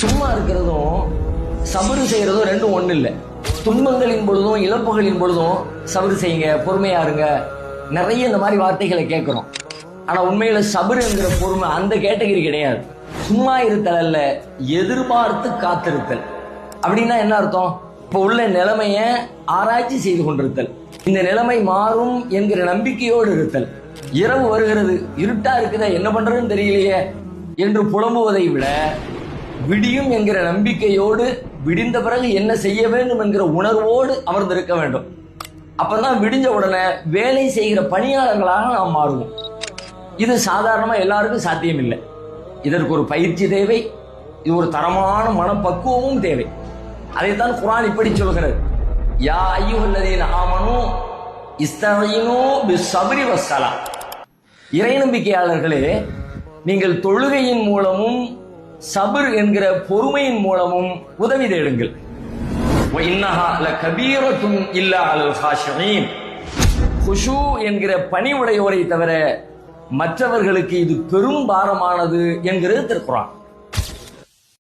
சும்மா இருக்கிறதும் சபறு செய்யறதும் ரெண்டும் ஒன்றும் இல்லை. துன்பங்களின் பொழுதும் இழப்புகளின் பொழுதும் சபறு செய்யுங்க பொறுமையா இருங்க. நிறைய இந்த மாதிரி வார்த்தைகளை கேட்குறோம். ஆனால் உண்மையில் சபருங்கிற பொறுமை அந்த கேட்டகரி கிடையாது. சும்மா இருத்தல் அல்ல எதிர்பார்த்து காத்திருத்தல். அப்படின்னா என்ன அர்த்தம்? இப்போ உள்ள நிலைமைய ஆராய்ச்சி செய்து கொண்டிருத்தல். இந்த நிலைமை மாறும் என்கிற நம்பிக்கையோடு இருத்தல். இரவு வருகிறது இருட்டா இருக்குதா என்ன பண்றதுன்னு தெரியலையே என்று புலம்புவதை விட விடியும் என்கிற நம்பிக்கையோடு விடிந்த பிறகு என்ன செய்ய வேண்டும் என்கிற உணர்வோடு அமர்ந்திருக்க வேண்டும். அப்பதான் விடிஞ்ச உடனே வேலை செய்கிற பணியாளர்களாக நாம் மாறுவோம். இது சாதாரணமா எல்லாருக்கும் சாத்தியம் இல்லை இதற்கு ஒரு பயிற்சி தேவை இது ஒரு தரமான மனப்பக்குவமும் தேவை. அதைத்தான் குரான் இப்படி சொல்கிறது. யா ஐயுல்லதீன் ஆமனு இஸ்தீனு சபரி வசலா இறை நம்பிக்கையாளர்களே நீங்கள் தொழுகையின் மூலமும் சபர் என்கிற பொறுமையின் மூலமும் உதவி தேடுங்கள். குஷு என்கிற பணி உடையோரை தவிர மற்றவர்களுக்கு இது பெரும் பாரமானது என்கிறது திருக்குறான்